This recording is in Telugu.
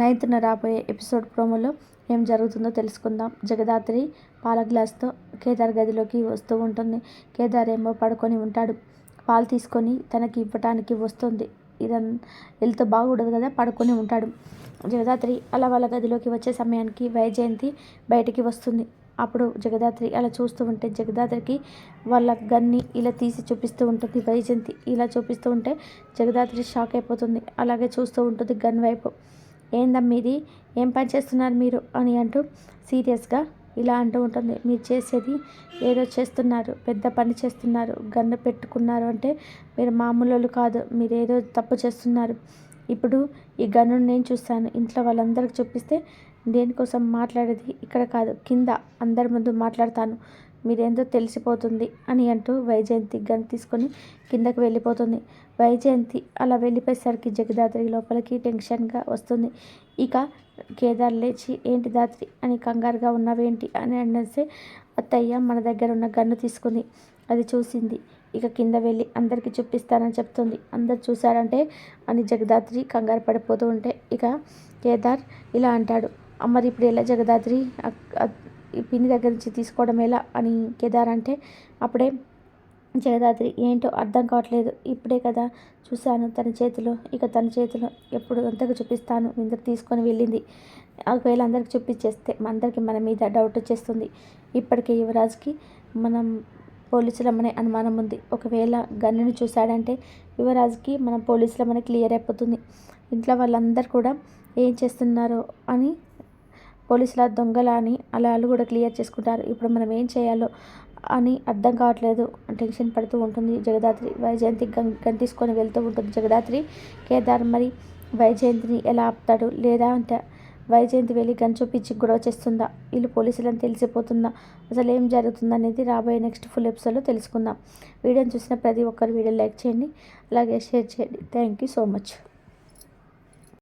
నైన్త్న రాబోయే ఎపిసోడ్ ప్రోమోలో ఏం జరుగుతుందో తెలుసుకుందాం. జగదాత్రి పాల గ్లాస్తో కేదార్ గదిలోకి వస్తూ ఉంటుంది. కేదార్ ఏమో పడుకొని ఉంటాడు. పాలు తీసుకొని తనకి ఇవ్వటానికి వస్తుంది. ఇదన్ వెళ్తే బాగుండదు కదా పడుకొని ఉంటాడు. జగదాత్రి అలా వాళ్ళ గదిలోకి వచ్చే సమయానికి వైజయంతి బయటికి వస్తుంది. అప్పుడు జగదాత్రి అలా చూస్తూ ఉంటే జగదాత్రికి వాళ్ళ గన్ని ఇలా తీసి చూపిస్తూ ఉంటుంది. వైజయంతి ఇలా చూపిస్తూ ఉంటే జగదాత్రి షాక్ అయిపోతుంది. అలాగే చూస్తూ ఉంటుంది గన్ వైపు. ఏందమ్మా ఇది ఏం పని చేస్తున్నారు మీరు? అని అంటూ సీరియస్గా ఇలా అంటూ ఉంటుంది. మీరు చేసేది ఏదో చేస్తున్నారు పెద్ద పని చేస్తున్నారు గన్ను పెట్టుకున్నారు అంటే మీరు మామూలు కాదు. మీరు ఏదో తప్పు చేస్తున్నారు. ఇప్పుడు ఈ గన్ను నేను చూస్తాను. ఇంట్లో వాళ్ళందరికి చూపిస్తే దేనికోసం మాట్లాడేది? ఇక్కడ కాదు కింద అందరి ముందు మాట్లాడతాను. మీరేందో తెలిసిపోతుంది అని అంటూ వైజయంతి గన్ తీసుకొని కిందకు వెళ్ళిపోతుంది. వైజయంతి అలా వెళ్ళిపోయేసరికి జగదాత్రి లోపలికి టెన్షన్గా వస్తుంది. ఇక కేదార్ లేచి ఏంటి దాత్రి అని కంగారుగా ఉన్నవేంటి? అని అనేసి అత్తయ్య మన దగ్గర ఉన్న గన్ను తీసుకుంది అది చూసింది. ఇక కింద వెళ్ళి అందరికీ చూపిస్తానని చెప్తుంది. అందరు చూశారంటే అని జగదాత్రి కంగారు పడిపోతూ ఉంటే ఇక కేదార్ ఇలా అంటాడు మరి ఇప్పుడు ఎలా జగదాత్రి? ఈ పిన్ని దగ్గర నుంచి తీసుకోవడం ఎలా? అని కేదార్ అంటే అప్పుడే జగదాత్రి ఏంటో అర్థం కావట్లేదు. ఇప్పుడే కదా చూశాను తన చేతిలో. ఇక తన చేతిలో ఎప్పుడు అంతగా చూపిస్తాను. ఇందరు తీసుకొని వెళ్ళింది. ఒకవేళ అందరికి చూపించేస్తే అందరికీ మన మీద డౌట్ వచ్చేస్తుంది. ఇప్పటికే యువరాజ్కి మనం పోలీసులమనే అనుమానం ఉంది. ఒకవేళ గన్నుని చూశాడంటే యువరాజ్కి మనం పోలీసులమని క్లియర్ అయిపోతుంది. ఇంట్లో వాళ్ళందరూ కూడా ఏం చేస్తున్నారో అని పోలీసుల దొంగల అని అలా వాళ్ళు కూడా క్లియర్ చేసుకుంటారు. ఇప్పుడు మనం ఏం చేయాలో అని అర్థం కావట్లేదు. టెన్షన్ పడుతూ ఉంటుంది జగదాత్రి. వైజయంతి గం గన్ తీసుకొని వెళ్తూ ఉంటుంది జగదాత్రి. కేదార్ మరి వైజయంతిని ఎలా ఆపుతాడు లేదా అంటే వైజయంతి వెళ్ళి గన్ చూపించి గొడవ చేస్తుందా? వీళ్ళు పోలీసులని తెలిసిపోతుందా? అసలు ఏం జరుగుతుందా అనేది రాబోయే నెక్స్ట్ ఫుల్ ఎపిసోడ్లో తెలుసుకుందాం. వీడియోని చూసిన ప్రతి ఒక్కరు వీడియో లైక్ చేయండి అలాగే షేర్ చేయండి. Thank you so much.